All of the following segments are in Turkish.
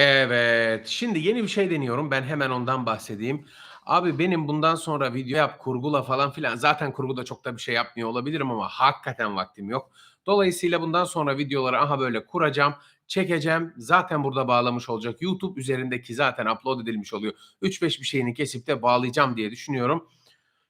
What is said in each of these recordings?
Evet. Şimdi yeni bir şey deniyorum. Ben hemen ondan bahsedeyim. Abi benim bundan sonra video yap, kurgula falan filan. Zaten kurguda çok da bir şey yapmıyor olabilirim ama hakikaten vaktim yok. Dolayısıyla bundan sonra videoları aha böyle kuracağım, çekeceğim. Zaten burada bağlamış olacak. YouTube üzerindeki zaten upload edilmiş oluyor. 3-5 bir şeyini kesip de bağlayacağım diye düşünüyorum.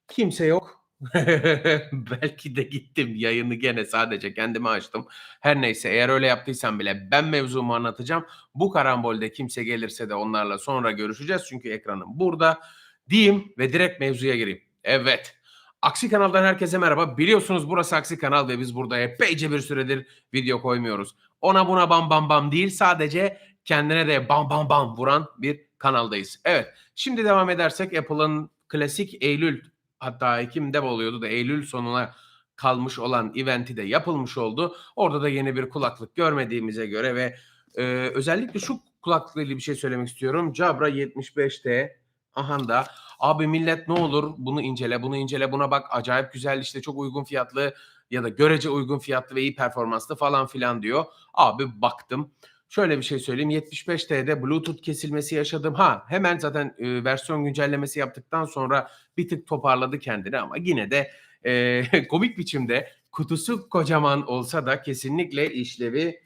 Kimse yok. Belki de gittim yayını gene sadece kendime açtım. Her neyse eğer öyle yaptıysam bile ben mevzumu anlatacağım. Bu karambolde kimse gelirse de onlarla sonra görüşeceğiz. Çünkü ekranım burada diyeyim ve direkt mevzuya gireyim. Evet. Aksi kanaldan herkese merhaba. Biliyorsunuz burası Aksi kanal ve biz burada epeyce bir süredir video koymuyoruz. Ona buna bam bam bam değil sadece kendine de bam bam bam vuran bir kanaldayız. Evet. Şimdi devam edersek Apple'ın klasik Eylül hatta Ekim'de oluyordu da Eylül sonuna kalmış olan eventi de yapılmış oldu. Orada da yeni bir kulaklık görmediğimize göre ve e, özellikle şu kulaklıkla ilgili bir şey söylemek istiyorum. Jabra 75T Ahanda abi millet ne olur bunu incele bunu incele buna bak acayip güzel işte çok uygun fiyatlı ya da görece uygun fiyatlı ve iyi performanslı falan filan diyor. Abi baktım. Şöyle bir şey söyleyeyim 75T'de Bluetooth kesilmesi yaşadım. Ha hemen zaten e, versiyon güncellemesi yaptıktan sonra bir tık toparladı kendini ama yine de e, komik biçimde kutusu kocaman olsa da kesinlikle işlevi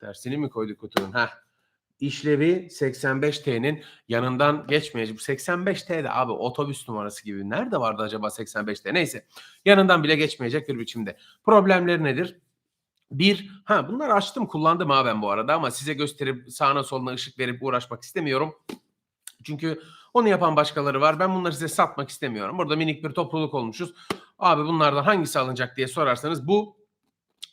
tersini mi koyduk kutunun? Ha işlevi 85T'nin yanından geçmeyecek. Bu 85T de abi otobüs numarası gibi. Nerede vardı acaba 85T? Neyse. Yanından bile geçmeyecek bir biçimde. Problemleri nedir? Bir, ha bunları açtım kullandım ha ben bu arada ama size gösterip sağına soluna ışık verip uğraşmak istemiyorum. Çünkü onu yapan başkaları var. Ben bunları size satmak istemiyorum. Burada minik bir topluluk olmuşuz. Abi bunlardan hangisi alınacak diye sorarsanız bu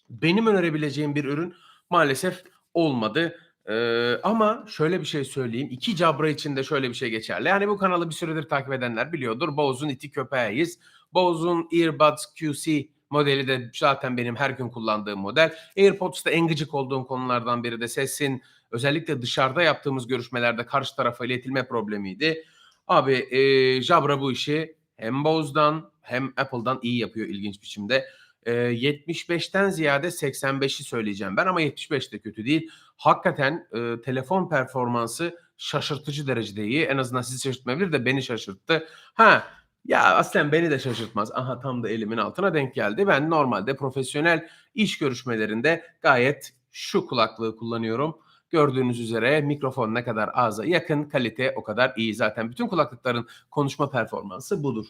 benim önerebileceğim bir ürün maalesef olmadı. Ee, ama şöyle bir şey söyleyeyim. İki cabra için de şöyle bir şey geçerli. Yani bu kanalı bir süredir takip edenler biliyordur. Bose'un iti köpeğiyiz. Bose'un Earbuds QC modeli de zaten benim her gün kullandığım model. AirPods'ta en gıcık olduğum konulardan biri de sesin özellikle dışarıda yaptığımız görüşmelerde karşı tarafa iletilme problemiydi. Abi e, Jabra bu işi hem Bose'dan hem Apple'dan iyi yapıyor ilginç biçimde. E, 75'ten ziyade 85'i söyleyeceğim ben ama 75 de kötü değil. Hakikaten e, telefon performansı şaşırtıcı derecede iyi. En azından sizi şaşırtmayabilir de beni şaşırttı. Ha ya aslen beni de şaşırtmaz. Aha tam da elimin altına denk geldi. Ben normalde profesyonel iş görüşmelerinde gayet şu kulaklığı kullanıyorum. Gördüğünüz üzere mikrofon ne kadar ağza yakın, kalite o kadar iyi. Zaten bütün kulaklıkların konuşma performansı budur.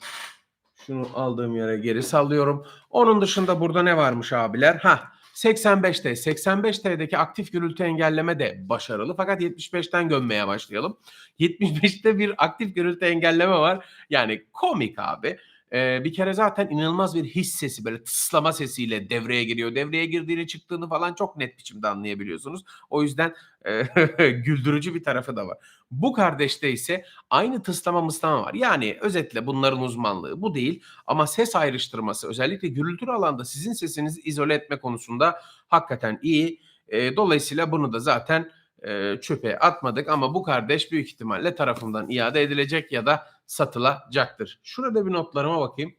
Şunu aldığım yere geri sallıyorum. Onun dışında burada ne varmış abiler? Ha 85'te 85T'deki aktif gürültü engelleme de başarılı fakat 75'ten gömmeye başlayalım. 75'te bir aktif gürültü engelleme var. Yani komik abi. Ee, bir kere zaten inanılmaz bir his sesi böyle tıslama sesiyle devreye giriyor. Devreye girdiğini çıktığını falan çok net biçimde anlayabiliyorsunuz. O yüzden e, güldürücü bir tarafı da var. Bu kardeşte ise aynı tıslama mıslama var. Yani özetle bunların uzmanlığı bu değil ama ses ayrıştırması özellikle gürültülü alanda sizin sesinizi izole etme konusunda hakikaten iyi. E, dolayısıyla bunu da zaten e, çöpe atmadık ama bu kardeş büyük ihtimalle tarafımdan iade edilecek ya da satılacaktır. Şurada bir notlarıma bakayım.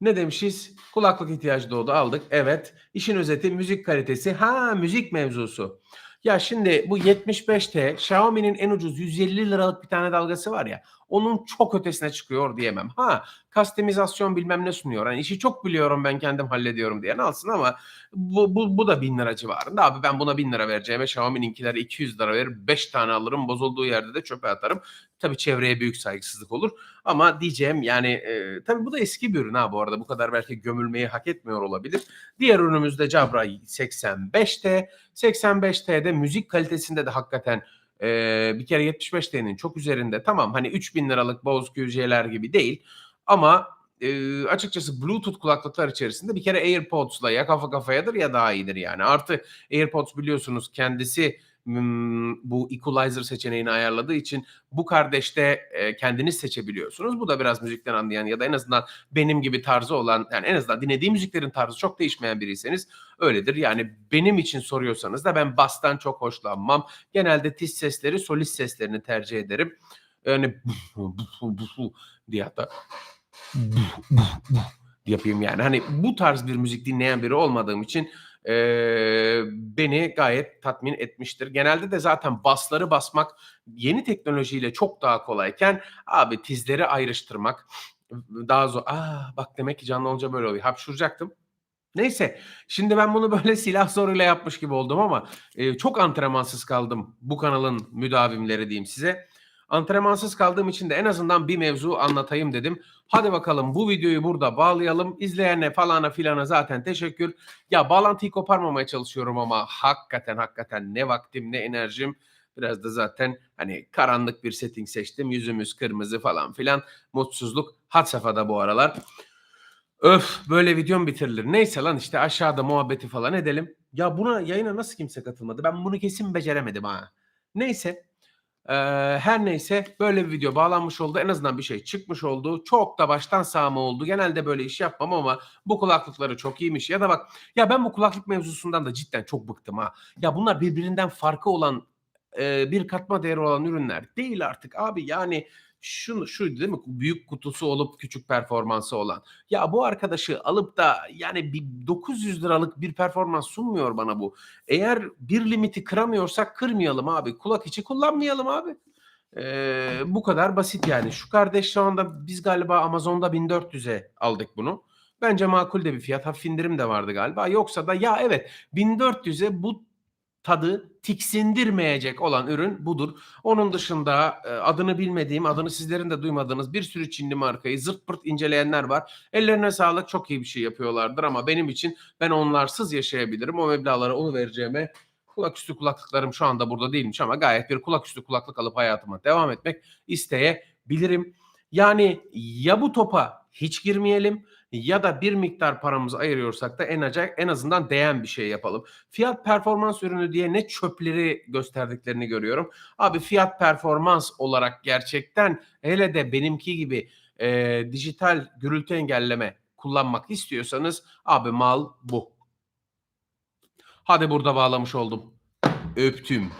Ne demişiz? Kulaklık ihtiyacı doğdu aldık. Evet. İşin özeti müzik kalitesi. Ha müzik mevzusu. Ya şimdi bu 75T Xiaomi'nin en ucuz 150 liralık bir tane dalgası var ya. Onun çok ötesine çıkıyor diyemem. Ha kastemizasyon bilmem ne sunuyor. Hani işi çok biliyorum ben kendim hallediyorum diye alsın ama bu, bu, bu da 1000 lira civarında. Abi ben buna 1000 lira vereceğime Xiaomi'ninkiler 200 lira verir 5 tane alırım. Bozulduğu yerde de çöpe atarım. Tabii çevreye büyük saygısızlık olur. Ama diyeceğim yani e, tabii bu da eski bir ürün ha bu arada. Bu kadar belki gömülmeyi hak etmiyor olabilir. Diğer ürünümüzde Jabra 85T. 85T'de müzik kalitesinde de hakikaten ee, bir kere 75T'nin çok üzerinde. Tamam hani 3000 liralık Bose QC'ler gibi değil. Ama e, açıkçası Bluetooth kulaklıklar içerisinde bir kere AirPods'la ya kafa kafayadır ya daha iyidir yani. Artı AirPods biliyorsunuz kendisi bu equalizer seçeneğini ayarladığı için bu kardeşte kendiniz seçebiliyorsunuz. Bu da biraz müzikten anlayan ya da en azından benim gibi tarzı olan yani en azından dinlediğim müziklerin tarzı çok değişmeyen biriyseniz öyledir. Yani benim için soruyorsanız da ben bastan çok hoşlanmam. Genelde tiz sesleri, solist seslerini tercih ederim. Yani diye hatta yapayım yani. Hani bu tarz bir müzik dinleyen biri olmadığım için eee, beni gayet tatmin etmiştir. Genelde de zaten basları basmak yeni teknolojiyle çok daha kolayken abi tizleri ayrıştırmak daha zor. A! Bak demek ki canlı olunca böyle oluyor. Hapşuracaktım. Neyse, şimdi ben bunu böyle silah zoruyla yapmış gibi oldum ama, eee, çok antrenmansız kaldım bu kanalın müdavimleri diyeyim size. Antrenmansız kaldığım için de en azından bir mevzu anlatayım dedim. Hadi bakalım bu videoyu burada bağlayalım. İzleyene falana filana zaten teşekkür. Ya bağlantıyı koparmamaya çalışıyorum ama hakikaten hakikaten ne vaktim ne enerjim. Biraz da zaten hani karanlık bir setting seçtim. Yüzümüz kırmızı falan filan. Mutsuzluk had safhada bu aralar. Öf böyle videom bitirilir. Neyse lan işte aşağıda muhabbeti falan edelim. Ya buna yayına nasıl kimse katılmadı? Ben bunu kesin beceremedim ha. Neyse. Her neyse böyle bir video bağlanmış oldu. En azından bir şey çıkmış oldu. Çok da baştan sağma oldu. Genelde böyle iş yapmam ama bu kulaklıkları çok iyiymiş. Ya da bak ya ben bu kulaklık mevzusundan da cidden çok bıktım ha. Ya bunlar birbirinden farkı olan bir katma değeri olan ürünler değil artık abi. Yani şunu şu değil mi? Büyük kutusu olup küçük performansı olan. Ya bu arkadaşı alıp da yani bir 900 liralık bir performans sunmuyor bana bu. Eğer bir limiti kıramıyorsak kırmayalım abi. Kulak içi kullanmayalım abi. Eee, bu kadar basit yani. Şu kardeş şu anda biz galiba Amazon'da 1400'e aldık bunu. Bence makul de bir fiyat. Hafif indirim de vardı galiba. Yoksa da ya evet 1400'e bu tadı tiksindirmeyecek olan ürün budur. Onun dışında e, adını bilmediğim, adını sizlerin de duymadığınız bir sürü Çinli markayı zırt pırt inceleyenler var. Ellerine sağlık çok iyi bir şey yapıyorlardır ama benim için ben onlarsız yaşayabilirim. O meblağlara onu vereceğime kulaküstü kulaklıklarım şu anda burada değilmiş ama gayet bir kulaküstü kulaklık alıp hayatıma devam etmek isteyebilirim. Yani ya bu topa hiç girmeyelim ya da bir miktar paramızı ayırıyorsak da en, acayip, en azından değen bir şey yapalım. Fiyat performans ürünü diye ne çöpleri gösterdiklerini görüyorum. Abi fiyat performans olarak gerçekten hele de benimki gibi e, dijital gürültü engelleme kullanmak istiyorsanız abi mal bu. Hadi burada bağlamış oldum. Öptüm.